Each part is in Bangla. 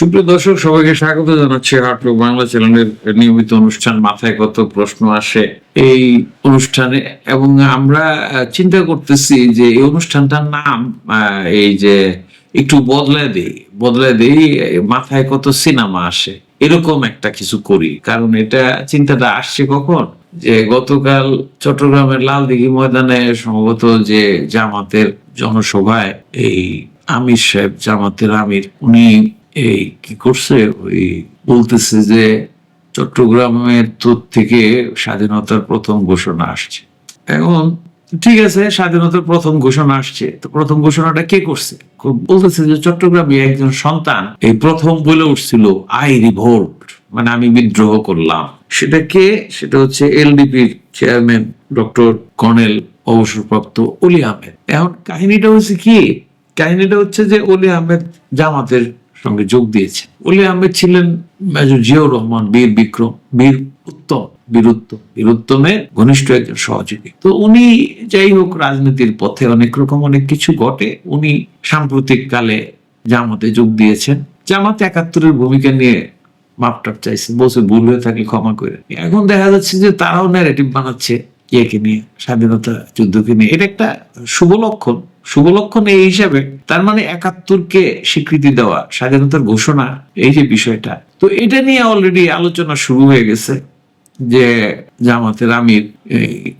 সুপ্রিয় দর্শক, সবাইকে স্বাগত জানাচ্ছি হাটলুক বাংলা চ্যানেলের নিয়মিত অনুষ্ঠান মাথায় কত প্রশ্ন আসে এই অনুষ্ঠানে। এবং আমরা চিন্তা করতেছি যে এই অনুষ্ঠানটার নাম এই যে একটু বদলায় দেই বদলায় দেই, মাথায় কত সিনেমা আসে, এরকম একটা কিছু করি। কারণ এটা চিন্তাটা আসছে কখন? যে গতকাল চট্টগ্রামের লালদিঘি ময়দানে সম্ভবত যে জামাতের জনসভায় এই আমির সাহেব, জামাতের আমির, উনি এই কি করছে? ওই বলতেছে যে চট্টগ্রামের তোর থেকে স্বাধীনতার প্রথম ঘোষণা আসছে। এখন ঠিক আছে, স্বাধীনতার প্রথম ঘোষণা আসছে। তো প্রথম ঘোষণাটা কে করছে? বলতেছে যে চট্টগ্রামে একজন সন্তান, এই প্রথম বলে উঠছিল আই রিভোল্ট মানে আমি বিদ্রোহ করলাম। সেটা কে? সেটা হচ্ছে এলডিপির চেয়ারম্যান ডক্টর কর্নেল অবসরপ্রাপ্ত অলি আহমেদ। এখন কাহিনীটা হচ্ছে কি? কাহিনীটা হচ্ছে যে অলি আহমেদ জামাতের সঙ্গে যোগ দিয়েছেন। অলি আহমেদ ছিলেন মেজর জিয়াউর রহমান, বীর বিক্রম, বীর উত্তম বীরুত্তম বীরুত্তমের ঘনিষ্ঠ একজন সহযোগী। তো উনি যাই হোক রাজনীতির পথে অনেক রকম অনেক কিছু ঘটে, উনি সাম্প্রতিক কালে জামাতে যোগ দিয়েছেন। জামাত একাত্তরের ভূমিকা নিয়ে মাপটাপ চাইছে বলছে ভুল হয়ে থাকলে ক্ষমা করে। এখন দেখা যাচ্ছে যে তারাও ন্যারেটিভ বানাচ্ছে ইয়েকে নিয়ে, স্বাধীনতা যুদ্ধকে নিয়ে। এটা একটা শুভ লক্ষণ। শুভ লক্ষণ এই হিসাবে, তার মানে একাত্তরকে স্বীকৃতি দেওয়া, স্বাধীনতার ঘোষণা, এই যে বিষয়টা। তো এটা নিয়ে অলরেডি আলোচনা শুরু হয়ে গেছে যে জামাতের আমির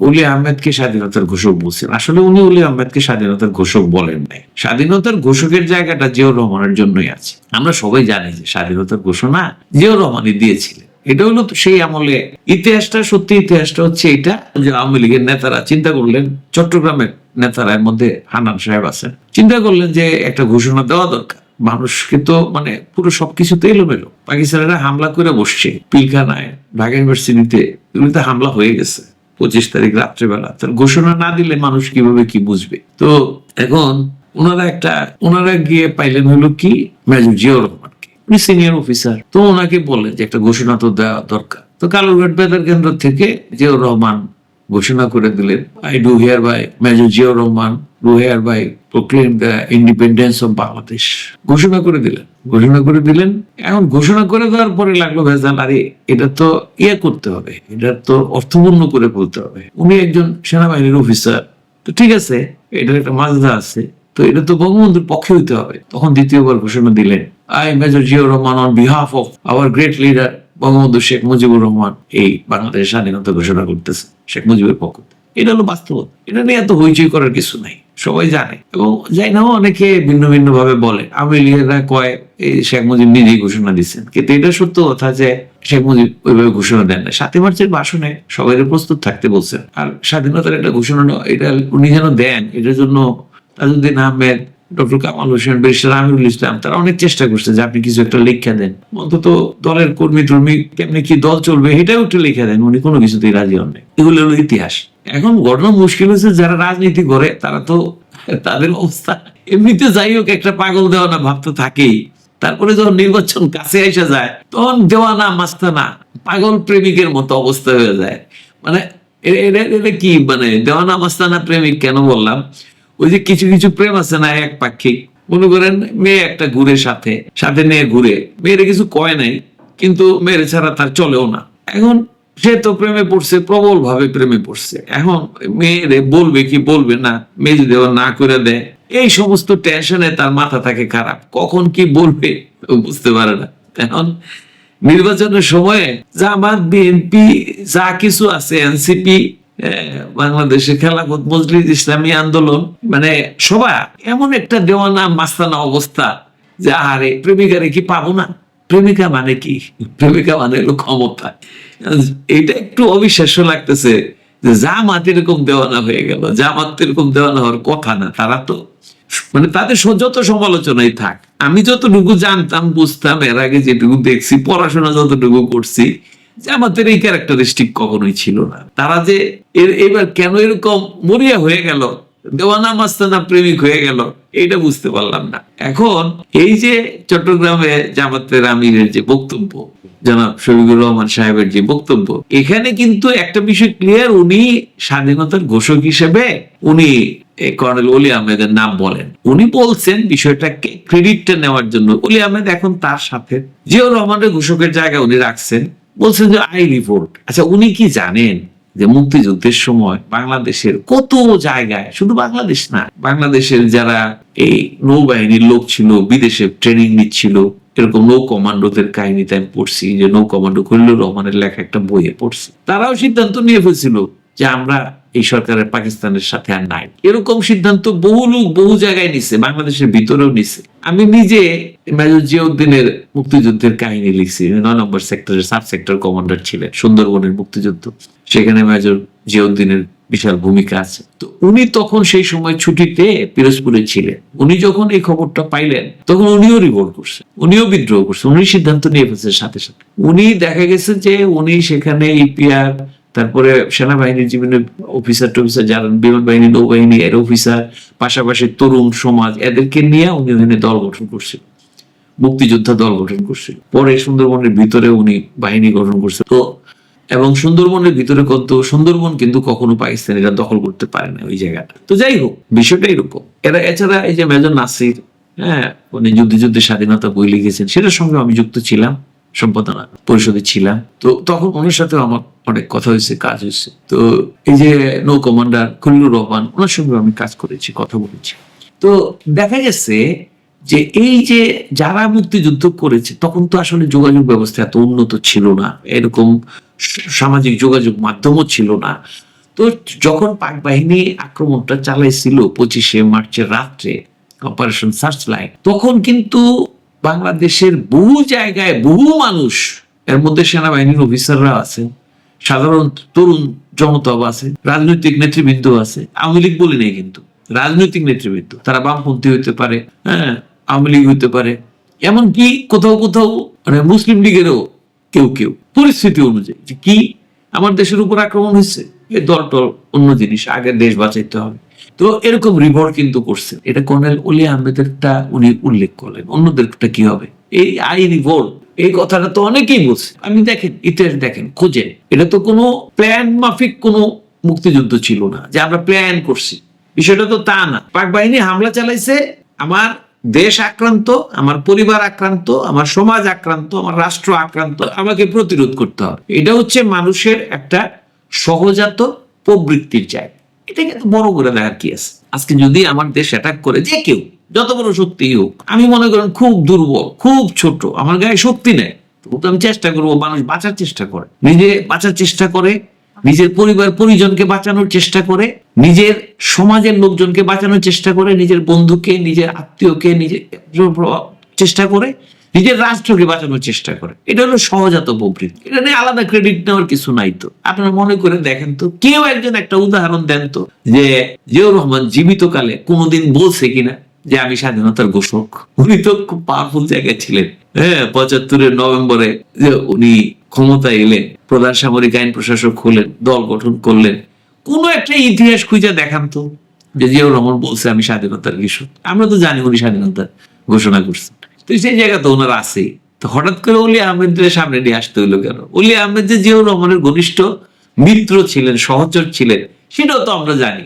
অলি আহমেদকে স্বাধীনতার ঘোষক বলছেন। আসলে উনি অলি আহমেদকে স্বাধীনতার ঘোষক বলেন নাই। স্বাধীনতার ঘোষকের জায়গাটা জিয়াউর রহমানের জন্যই আছে। আমরা সবাই জানি যে স্বাধীনতার ঘোষণা জিয়াউর রহমানই দিয়েছিলেন। এটা হলো সেই আমলে। ইতিহাসটা, সত্যি ইতিহাসটা হচ্ছে এটা যে আওয়ামী লীগের নেতারা চিন্তা করলেন, চট্টগ্রামের নেতারা এর মধ্যে হানান সাহেব আছেন। চিন্তা করলেন যে একটা ঘোষণা দেওয়া দরকার। মানুষকে তো মানে পুরো সবকিছুতে এলোমেলো। পাকিস্তানিরা হামলা করে বসছে পিলখানায়, ঢাকা ইউনিভার্সিটিতে। এগুলিতে হামলা হয়ে গেছে। পঁচিশ তারিখ রাত্রেবেলা। তার ঘোষণা না দিলে মানুষ কীভাবে কি বুঝবে? তো এখন ওনারা একটা, ওনারা গিয়ে পাইলেন হলো কি? মেজর রহমানকে উনি সিনিয়র অফিসার তো ওনাকে বললেন যে একটা ঘোষণা তো দেওয়া দরকার। তো কালুরঘাট বেতার কেন্দ্র থেকে জিয়াউর রহমান ঘোষণা করে দিলেন I do hereby major Ziaur Rahman do hereby proclaim the independence of Bangladesh ঘোষণা করে দিলেন, ঘোষণা করে দিলেন। এখন ঘোষণা করে দেওয়ার পরে লাগল ভেজাল, আরে এটা তো ইয়ে করতে হবে, এটা তো অর্থপূর্ণ করে বলতে হবে। উনি একজন সেনাবাহিনীর অফিসার তো ঠিক আছে, এটার একটা মাজদা আছে। তো এটা তো বঙ্গবন্ধুর পক্ষে হইতে হবে। তখন দ্বিতীয়বার ঘোষণা দিলেন I major Ziaur Rahman on behalf of our great leader Bangabandhu Sheikh Mujibur Rahman এই বাংলাদেশের স্বাধীনতা ঘোষণা করতেছে শেখ মুজিবের পক্ষ এটা হলো বাস্তবতা। এটা নিয়ে এত হইচই করার কিছু নাই, সবাই জানে। এবং যাই না অনেকে ভিন্ন ভিন্ন ভাবে বলে, আমি লিগেরা কয় এই শেখ মুজিব নিজেই ঘোষণা দিচ্ছেন কিন্তু এটা সত্য কথা যে শেখ মুজিব ওইভাবে ঘোষণা দেন না। সাতই মার্চের ভাষণে সবাই প্রস্তুত থাকতে বলছেন। আর স্বাধীনতার একটা ঘোষণা, এটা উনি যেন দেন, এটার জন্য তাজউদ্দিন আহমেদ, ডক্টর কামাল হোসেন, ব্যারিস্টার আমিরুল ইসলাম, তারা অনেক চেষ্টা করছে যে আপনি কিছু একটা লেখা দেন। অন্তত দলের কর্মী টর্মী কেমনি কি দল চলবে এটাও একটু লেখা দেন, উনি কোনো কিছুতেই রাজি হন নাই। এগুলো হলো ইতিহাস। এখন ঘটনা মুশকিল হচ্ছে যারা রাজনীতি করে, তারা তো তাদের অবস্থা এমনিতে যাই হোক, একটা পাগল দেওয়ানা ভাব তো থাকেই। তারপরে যখন নির্বাচন কাছে এসে যায়, তখন দেওয়ানা মাস্তানা পাগল প্রেমিকের মতো অবস্থা হয়ে যায়। মানে এটা কি মানে দেওয়া দেওয়ানা মাস্তানা প্রেমিক কেন বললাম? ওই যে কিছু কিছু প্রেম আছে না, এক পাক্ষিক। মনে করেন, মেয়ে একটা ঘুরে সাথে সাথে নিয়ে ঘুরে। মেয়েরা কিছু কয় নাই, কিন্তু মেয়ের ছাড়া তার চলেও না। এখন সে তো প্রেমে পড়ছে প্রবল ভাবে প্রেমে পড়ছে। এখন মেয়েরে বলবে কি বলবে না, মেয়ে যদি না করে দেয়, এই সমস্ত টেনশনে তার মাথা থাকে খারাপ। কখন কি বলবে বুঝতে পারে না। এখন নির্বাচনের সময়ে জামাত, বিএনপি, যা কিছু আছে, এনসিপি বাংলাদেশে খেলাফত মজলিস ইসলামী আন্দোলন মানে সবাই এমন একটা দেওয়ানা মাস্তানা অবস্থা যে আরে প্রেমিকারে কি পাবো না? প্রেমিকা মানে কি? প্রেমিকা মানে হলো ক্ষমতা। এইটা একটু অবিশ্বাস্য লাগতেছে যে জামাত এরকম দেওয়ানা হয়ে গেল। জামাত এরকম দেওয়ানা হওয়ার কথা না, তারা তো মানে তাদের যত সমালোচনাই থাক, আমি যতটুকু জানতাম, বুঝতাম, এর আগে যেটুকু দেখছি, পড়াশোনা যতটুকু করছি আমাদের এই ক্যারেক্টারিস্টিক কখনোই ছিল না। তারা যে এর এবার কেন এরকম মরিয়া হয়ে গেল, দেওয়ানা মাস্তানা প্রেমিক হয়ে গেল, এইটা বুঝতে পারলাম না। এখন এই যে চট্টগ্রামে জামাতের আমিরের যে বক্তব্য, জনাব শফিকুর রহমান সাহেবের যে বক্তব্য, এখানে কিন্তু একটা বিষয় ক্লিয়ার উনি স্বাধীনতার ঘোষক হিসেবে উনি কর্নেল অলি আহমেদের নাম বলেন। উনি বলছেন বিষয়টাকে ক্রেডিটটা নেওয়ার জন্য। অলি আহমেদ এখন তার সাথে জিয়াউর রহমানের ঘোষকের জায়গায় উনি রাখছেন। বলছেন যে আই রিপোর্ট আচ্ছা উনি কি জানেন যে মুক্তিযুদ্ধের সময় বাংলাদেশের কত জায়গায়, শুধু বাংলাদেশ না, বাংলাদেশের যারা এই নৌবাহিনীর লোক ছিল, বিদেশে ট্রেনিং নিচ্ছিল, এরকম নৌ কমান্ডোদের কাহিনীতে আমি পড়ছি, যে নৌ কমান্ডো খলিলুর রহমানের লেখা একটা বইয়ে পড়ছি। তারাও সিদ্ধান্ত নিয়ে ফেলছিল যে আমরা এই সরকারের পাকিস্তানের সাথে আর নাই। এরকম সিদ্ধান্ত বহু লোক বহু জায়গায় নিছে, বাংলাদেশের ভিতরেও নিছে। আমি নিজে মেজর জিয়াউদ্দিনের মুক্তিযুদ্ধের কাহিনী লিখছি। নয় নম্বর সেক্টরের সাব সেক্টর কমান্ডার ছিলেন, সুন্দরবনের মুক্তিযুদ্ধ। সেখানে মেজর জিয়াউদ্দিনের বিশাল ভূমিকা আছে। তো উনি তখন সেই সময় ছুটিতে পিরোজপুরে ছিলেন। উনি যখন এই খবরটা পাইলেন, তখন উনিও রিভোল্ট করছেন, উনিও বিদ্রোহ করছেন, উনি সিদ্ধান্ত নিয়ে ফেলছেন সাথে সাথে। উনি দেখা গেছে যে উনি সেখানে ইপিআর তারপরে সেনাবাহিনীর বিভিন্ন অফিসার টফিসার, যারা বিমান বাহিনী, নৌবাহিনী এর অফিসার পাশাপাশি তরুণ সমাজ, এদেরকে নিয়ে উনি ওখানে দল গঠন করছিল মুক্তিযোদ্ধা দল গঠন করছিল। পরে সুন্দরবনের ভিতরে উনি বাহিনী গঠন করছে। তো, এবং সুন্দরবনের ভিতরে কত, সুন্দরবন কিন্তু কখনো পাকিস্তানিরা দখল করতে পারে না ওই জায়গাটা। তো যাই হোক, বিষয়টা এরকম। এরা, এছাড়া এই যে মেজর নাসির হ্যাঁ উনি যুদ্ধে যুদ্ধে স্বাধীনতা বই লিখেছেন, সেটার সঙ্গে আমি যুক্ত ছিলাম, সম্পাদনা পরিষদে ছিলাম। তো তখন ওনার সাথে আমার অনেক কথা হয়েছে, কাজ হয়েছে। তো এই যে নৌ কমান্ডার খলিলুর রহমান, ওনার সঙ্গে আমি কাজ করেছি, কথা বলেছি। তো দেখা গেছে যে এই যে যারা মুক্তিযুদ্ধ করেছে, তখন তো আসলে যোগাযোগ ব্যবস্থা এত উন্নত ছিল না। এরকম সামাজিক যোগাযোগ মাধ্যমও ছিল না। তো যখন পাক বাহিনী আক্রমণটা চালাইছিল পঁচিশে মার্চের রাত্রে অপারেশন সার্চ লাইট তখন কিন্তু বাংলাদেশের বহু জায়গায় বহু মানুষ, এর মধ্যে সেনাবাহিনীর অফিসাররা আছেন, সাধারণ তরুণ জনতাও আছে, রাজনৈতিক নেতৃবৃন্দ আছে। আওয়ামী লীগ বলি নেই কিন্তু, রাজনৈতিক নেতৃবৃন্দ, তারা বামপন্থী হইতে পারে হ্যাঁ আওয়ামী লীগ হইতে পারে। এমনকি কোথাও কোথাও মানে মুসলিম লীগেরও কেউ কেউ পরিস্থিতি অনুযায়ী যে কি আমার দেশের উপর আক্রমণ হয়েছে এই টল অন্য জিনিস, আগে দেশ বাঁচাইতে হবে। তো এরকম রিভোর্ট কিন্তু করছে এটা কর্নেল অলি আহমেদেরটা উনি উল্লেখ করলেন। অন্যদেরটা কি হবে? এই আই রিভোল্ট এই কথাটা তো অনেকেই বলছে। আমি দেখেন, ইতিহাস দেখেন, খোঁজেন। এটা তো কোনো প্ল্যান মাফিক কোনো মুক্তিযুদ্ধ ছিল না, যে আমরা প্ল্যান করছি। বিষয়টা তো তা না। পাক বাহিনী হামলা চালাইছে, আমার দেশ আক্রান্ত, আমার পরিবার আক্রান্ত, আমার সমাজ আক্রান্ত, আমার রাষ্ট্র আক্রান্ত, আমাকে প্রতিরোধ করতে হবে। এটা হচ্ছে মানুষের একটা সহজাত প্রবৃত্তির জায়গা। এটা কিন্তু বড় করে দেখার কি আছে? আজকে যদি আমার দেশ অ্যাটাক করে যে কেউ, যত বড় শক্তি হোক, আমি মনে করেন খুব দুর্বল, খুব ছোট, আমার গায়ে শক্তি নেই, তবু তো আমি চেষ্টা করব মানুষ বাঁচার চেষ্টা করে, নিজে বাঁচার চেষ্টা করে নিজের পরিবার, পরিজনকে বাঁচানোর চেষ্টা করে, নিজের সমাজের লোকজনকে বাঁচানোর চেষ্টা করে, নিজের বন্ধুকে, নিজের আত্মীয়কে, নিজের চেষ্টা করে, নিজের রাষ্ট্রকে বাঁচানোর চেষ্টা করে। এটা হলো সহজাত প্রবৃত্তি। এটা নিয়ে আলাদা ক্রেডিট নেওয়ার কিছু নাই তো। আপনারা মনে করে দেখেন তো, কেউ একজন একটা উদাহরণ দেন তো, যে জিয়াউর রহমান জীবিত কালে কোনোদিন বলছে কিনা যে আমি স্বাধীনতার ঘোষক। উনি তো খুব পাওয়ারফুল জায়গায় ছিলেন। হ্যাঁ পঁচাত্তরের নভেম্বরে যে উনি ক্ষমতা এলেন প্রধান সামরিক আইন প্রশাসক হলেন, দল গঠন করলেন, কোন একটা ইতিহাস খুঁজে দেখান তো। যে জিয়াউর রহমান বলছে, আমি স্বাধীনতার ঘোষক আমরা তো জানি উনি স্বাধীনতার ঘোষণা করছেন। তো সেই জায়গা তো ওনার আছেই তো হঠাৎ করে অলি আহমেদের সামনে নিয়ে আসতে হইল কেন? অলি আহমেদ যে জিয়াউর রহমানের ঘনিষ্ঠ মিত্র ছিলেন, সহচর ছিলেন, সেটাও তো আমরা জানি।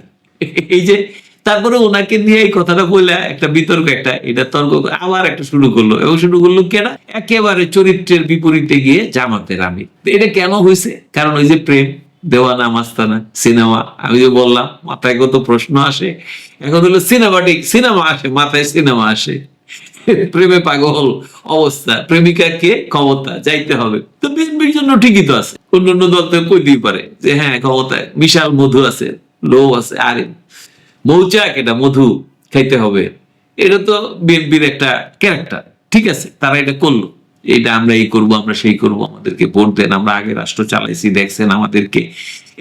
এই যে তারপরে ওনাকে নিয়ে এই কথাটা বলে একটা বিতর্ক একটা, এটা তর্ক আবার একটা শুরু করল। এবং শুরু করল কেনা? একেবারে চরিত্রের বিপরীতে গিয়ে জামাতের আমি এটা কেন হয়েছে? কারণ ওই যে প্রেম, দেওয়ানা, মাস্তানা, সিনেমা, আমি যে বললাম, মাথায় কত প্রশ্ন আসে। এখন হলো সিনেমাটিক, সিনেমা আসে, মাথায় সিনেমা আসে। প্রেমে পাগল অবস্থা, প্রেমিকাকে ক্ষমতা যাইতে হবে। তো বিএনপির জন্য ঠিকই তো আছে। অন্য অন্য দল তো কইতেই পারে যে হ্যাঁ ক্ষমতায়, বিশাল মধু আছে, লোভ আছে আরে মৌচাক, এটা মধু, খাইতে হবে। এটা তো বিএনপির একটা ক্যারেক্টার ঠিক আছে, তারা এটা করল। এটা আমরা এই করব, আমরা সেই করব, আমাদেরকে ভোট দেন, আমরা আগে রাষ্ট্র চালাইছি, দেখছেন আমাদেরকে।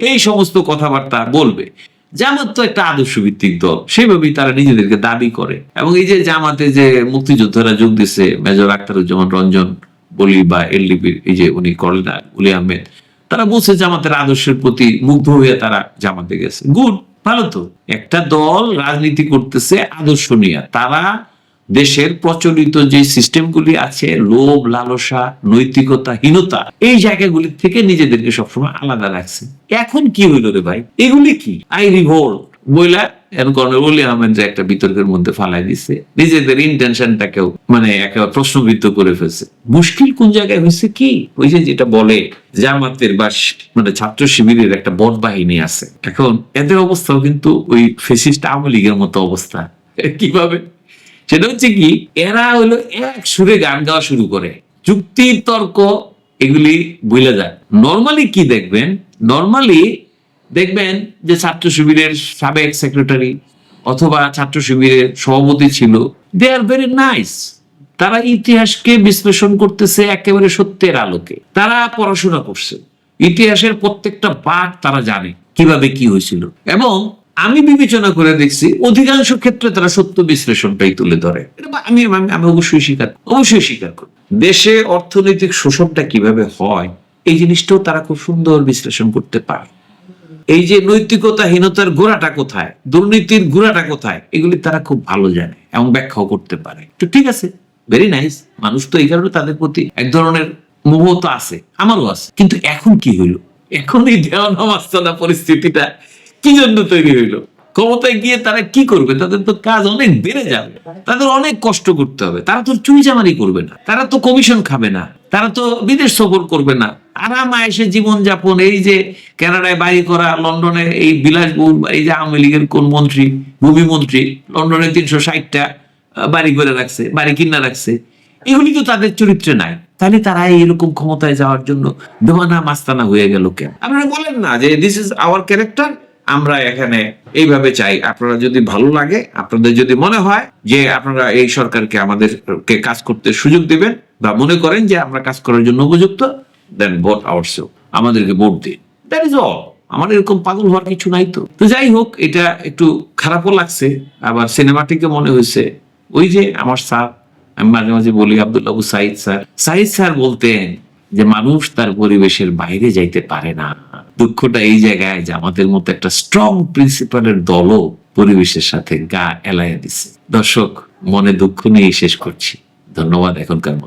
এই সমস্ত কথাবার্তা বলবে। জামাত তো একটা আদর্শ ভিত্তিক দল, সেভাবেই তারা নিজেদেরকে দাবি করে। এবং এই যে জামাতে যে মুক্তিযোদ্ধারা যোগ দিচ্ছে মেজর আখতারুজ্জামান রঞ্জন বলি বা এলডিপির এই যে উনি করলেন উলি আহমেদ, তারা বলছে জামাতের আদর্শের প্রতি মুগ্ধ হয়ে তারা জামাতে গেছে। গুড। ভালো তো। একটা দল রাজনীতি করতেছে আদর্শ নিয়ে তারা দেশের প্রচলিত যে সিস্টেমগুলি আছে, লোভ, লালসা নৈতিকতাহীনতা এই জায়গাগুলি থেকে নিজেদেরকে সবসময় আলাদা রাখছে। এখন কি হইল রে ভাই? এগুলি কি? আই রিভোল্ট বইলা এখন আহমেদ একটা বিতর্কের মধ্যে ফালাই দিছে, নিজেদের ইন্টেনশনটাকেও মানে একেবারে প্রশ্নবিদ্ধ করে ফেলছে। মুশকিল কোন জায়গায় হয়েছে কি? ওই যে যেটা বলে, জামাতের বা মানে ছাত্র শিবিরের একটা বট বাহিনী আছে। এখন এদের অবস্থাও কিন্তু ওই ফেসিস্ট আওয়ামী লীগের মতো অবস্থা। কীভাবে? সেটা হচ্ছে কি, এরা হলো এক সুরে গান গাওয়া শুরু করে। যুক্তি তর্ক এগুলি ভুলে যায়। নর্মালি কি দেখবেন? নর্মালি দেখবেন যে ছাত্র শিবিরের সাবেক সেক্রেটারি অথবা ছাত্র শিবিরের সভাপতি ছিল দে আর ভেরি নাইস তারা ইতিহাসকে বিশ্লেষণ করতেছে একেবারে সত্যের আলোকে। তারা পড়াশোনা করছে। ইতিহাসের প্রত্যেকটা পাঠ তারা জানে কীভাবে কি হয়েছিল। এবং আমি বিবেচনা করে দেখছি অধিকাংশ ক্ষেত্রে তারা সত্য বিশ্লেষণটাই তুলে ধরে। আমি আমি অবশ্যই স্বীকার অবশ্যই স্বীকার করি। দেশে অর্থনৈতিক শোষণটা কীভাবে হয়, এই জিনিসটাও তারা খুব সুন্দর বিশ্লেষণ করতে পারে। এই যে নৈতিকতাহীনতার গোড়াটা কোথায়, দুর্নীতির গোড়াটা কোথায়, এগুলি তারা খুব ভালো জানে এবং ব্যাখ্যাও করতে পারে। তো ঠিক আছে ভেরি নাইস মানুষ তো এই কারণে তাদের প্রতি এক ধরনের মোহ তো আছে, আমারও আছে। কিন্তু এখন কি হইল? এখন এই দেওয়া মাস্তানা পরিস্থিতিটা কি জন্য তৈরি হইল? ক্ষমতায় গিয়ে তারা কি করবে? তাদের তো কাজ অনেক বেড়ে যাবে। তাদের অনেক কষ্ট করতে হবে। তারা তো চুইচামারি করবে না। তারা তো কমিশন খাবে না। তারা তো বিদেশ সফর করবে না। আরাম আয়েসে জীবন যাপন এই যে কানাডায় বাড়ি করা, লন্ডনে এই বিলাসবহুল, এই যে আওয়ামী লীগের কোন মন্ত্রী, ভূমি মন্ত্রী, লন্ডনে তিনশো ষাটটা বাড়ি করে রাখছে, বাড়ি কিনা রাখছে, এগুলি তো তাদের চরিত্রে নাই। তাহলে তারা এরকম ক্ষমতায় যাওয়ার জন্য দেওয়ানা মাস্তানা হয়ে গেল কেন? আপনারা বলেন না যে দিস ইজ আওয়ার ক্যারেক্টার আমরা এখানে এইভাবে চাই। আপনারা যদি ভালো লাগে, আপনাদের যদি মনে হয় যে আপনারা এই সরকারকে আমাদেরকে কাজ করতে সুযোগ দিবেন বা মনে করেন যে আমরা কাজ করার জন্য উপযুক্ত দেন ভোট আওয়ার আমাদেরকে ভোট দিন। দ্যাট ইজ অল আমার এরকম পাগল হওয়ার কিছু নাই তো। তো যাই হোক, এটা একটু খারাপও লাগছে। আবার সিনেমাটিকে মনে হয়েছে। ওই যে আমার স্যার, আমি মাঝে মাঝে বলি আব্দুল আবু সাইদ স্যার। সাইদ স্যার বলতেন যে মানুষ তার পরিবেশের বাইরে যাইতে পারে না। দুঃখটা এই জায়গায় যে আমাদের মতো একটা স্ট্রং প্রিন্সিপালের দলও পরিবেশের সাথে গা এলাইয়া দিছে। দর্শক, মনে দুঃখ নিয়ে শেষ করছি। ধন্যবাদ এখনকার মতো।